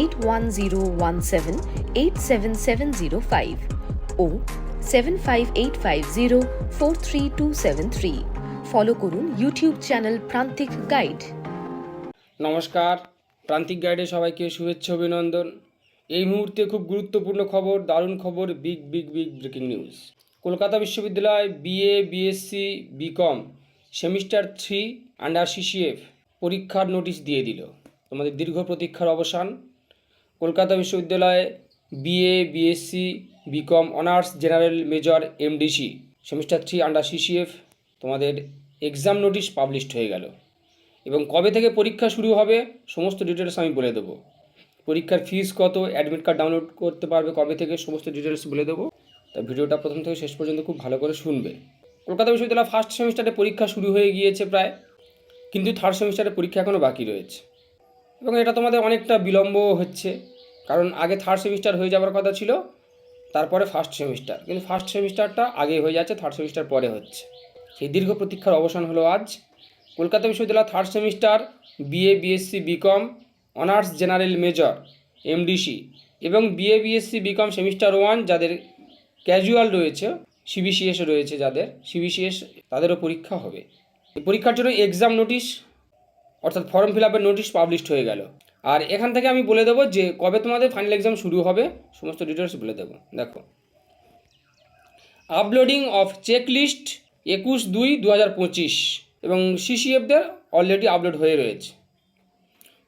eight one zero one seven eight seven seven zero five ও seven five eight five zero four three two seven three follow করুন YouTube channel Prantik guide নমস্কার। প্রান্তিক গাইডে সবাইকে শুভেচ্ছা, অভিনন্দন। এই মুহূর্তে খুব গুরুত্বপূর্ণ খবর, দারুণ খবর big big big breaking news Kolkata বিশ্ববিদ্যালয় BA BSc BCom semester three under CCF পরীক্ষার নোটিশ দিয়ে দিল। তোমাদের দীর্ঘ প্রতীক্ষার অবসান। কলকাতা বিশ্ববিদ্যালয়ে BA BSc BCom honours general major MDC semester three under CCF তোমাদের এক্সাম নোটিশ পাবলিশড হয়ে গেল। এবং কবে থেকে পরীক্ষা শুরু হবে, সমস্ত ডিটেলস আমি বলে দেবো। পরীক্ষার ফিস কত অ্যাডমিট কার্ড ডাউনলোড করতে পারবে, কবে থেকে, সমস্ত ডিটেলস বলে দেবো। তা ভিডিওটা প্রথম থেকে শেষ পর্যন্ত খুব ভালো করে শুনবে। কলকাতা বিশ্ববিদ্যালয় ফার্স্ট সেমিস্টারে পরীক্ষা শুরু হয়ে গিয়েছে প্রায়, কিন্তু থার্ড সেমিস্টারের পরীক্ষা এখনও বাকি রয়েছে। এবং এটা তোমাদের অনেকটা বিলম্ব হচ্ছে। কারণ আগে থার্ড সেমিস্টার হয়ে যাওয়ার কথা ছিল, তারপরে ফার্স্ট সেমিস্টার কিন্তু ফার্স্ট সেমিস্টারটা আগে হয়ে যাচ্ছে থার্ড সেমিস্টার পরে হচ্ছে। সেই দীর্ঘ প্রতীক্ষার অবসান হলো আজ। কলকাতা বিশ্ববিদ্যালয় third semester BA BSc BCom honours general major MDC এবং BA BSc BCom semester one যাদের ক্যাজুয়াল রয়েছে সিবিসিএস রয়েছে যাদের সিবিসিএস তাদেরও পরীক্ষা হবে। পরীক্ষার জন্য এক্সাম নোটিশ অর্থাৎ ফর্ম ফিল আপের নোটিশ পাবলিশড হয়ে গেল। আর এখান থেকে আমি বলে দেবো যে কবে তোমাদের ফাইনাল এক্সাম শুরু হবে, সমস্ত ডিটেলস বলে দেবো। দেখো। আপলোডিং অফ চেক লিস্ট একুশ দুই দু হাজার পঁচিশ এবং সিসিএফদের অলরেডি আপলোড হয়ে রয়েছে।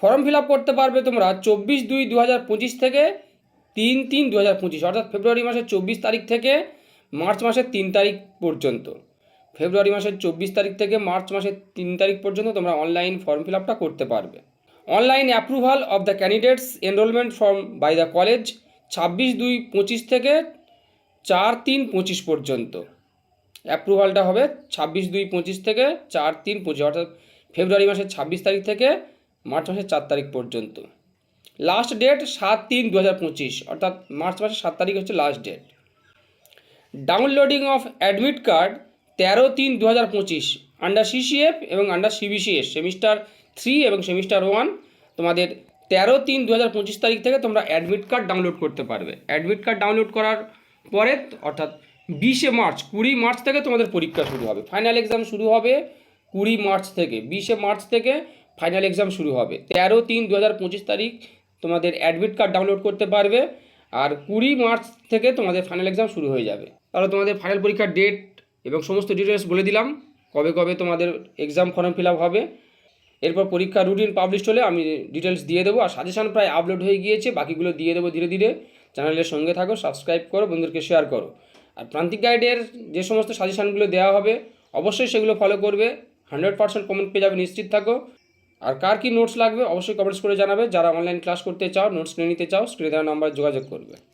ফর্ম ফিল আপ করতে পারবে তোমরা চব্বিশ দুই দু হাজার পঁচিশ থেকে তিন তিন দু হাজার পঁচিশ, অর্থাৎ ফেব্রুয়ারি মাসের চব্বিশ তারিখ থেকে মার্চ মাসের তিন তারিখ পর্যন্ত। ফেব্রুয়ারি মাসের চব্বিশ তারিখ থেকে মার্চ মাসের তিন তারিখ পর্যন্ত তোমরা অনলাইন ফর্ম ফিল আপটা করতে পারবে। Online approval of the candidates enrolment form by the college ছাব্বিশ দুই পঁচিশ থেকে চার তিন পঁচিশ পর্যন্ত। অ্যাপ্রুভালটা হবে ছাব্বিশ দুই পঁচিশ থেকে চার তিন পঁচিশ, অর্থাৎ ফেব্রুয়ারি মাসের ছাব্বিশ তারিখ থেকে মার্চ মাসের চার তারিখ পর্যন্ত। লাস্ট ডেট সাত তিন দু হাজার পঁচিশ, অর্থাৎ মার্চ মাসের সাত তারিখ হচ্ছে last date downloading of admit card তেরো তিন দু হাজার পঁচিশ আন্ডার সিসিএফ এবং আন্ডার সিবিসিএস সেমিস্টার থ্রি এবং সেমিস্টার ওয়ান তোমাদের তেরো তিন দু হাজার পঁচিশ তারিখ থেকে তোমরা অ্যাডমিট কার্ড ডাউনলোড করতে পারবে। অ্যাডমিট কার্ড ডাউনলোড করার পরে, অর্থাৎ বিশে মার্চ, কুড়ি মার্চ থেকে তোমাদের পরীক্ষা শুরু হবে। ফাইনাল এক্সাম শুরু হবে কুড়ি মার্চ থেকে, বিশে মার্চ থেকে ফাইনাল এক্সাম শুরু হবে। তেরো তিন দু হাজার পঁচিশ তারিখ তোমাদের অ্যাডমিট কার্ড ডাউনলোড করতে পারবে, আর কুড়ি মার্চ থেকে তোমাদের ফাইনাল এক্সাম শুরু হয়ে যাবে। তাহলে তোমাদের ফাইনাল পরীক্ষার ডেট এবং সমস্ত ডিটেলস বলে দিলাম। কবে কবে তোমাদের এক্সাম ফর্ম ফিল হবে। এরপর পরীক্ষা রুটিন পাবলিশ হলে আমি ডিটেলস দিয়ে দেবো। আর সাজেশান প্রায় আপলোড হয়ে গিয়েছে। বাকিগুলো দিয়ে দেবো ধীরে ধীরে। চ্যানেলের সঙ্গে থাকো সাবস্ক্রাইব করো, বন্ধুদেরকে শেয়ার করো। আর প্রান্তিক গাইডের যে সমস্ত সাজেশানগুলো দেওয়া হবে, অবশ্যই সেগুলো ফলো করবে। হান্ড্রেড পার্সেন্ট কমেন্ট পেয়ে যাবে, নিশ্চিত থাকো। আর কার কী নোটস লাগবে, অবশ্যই কমেন্টস করে জানাবে। যারা অনলাইন ক্লাস করতে চাও নোটস নিয়ে নিতে চাও স্ক্রিনে দেওয়া নাম্বার যোগাযোগ করবে।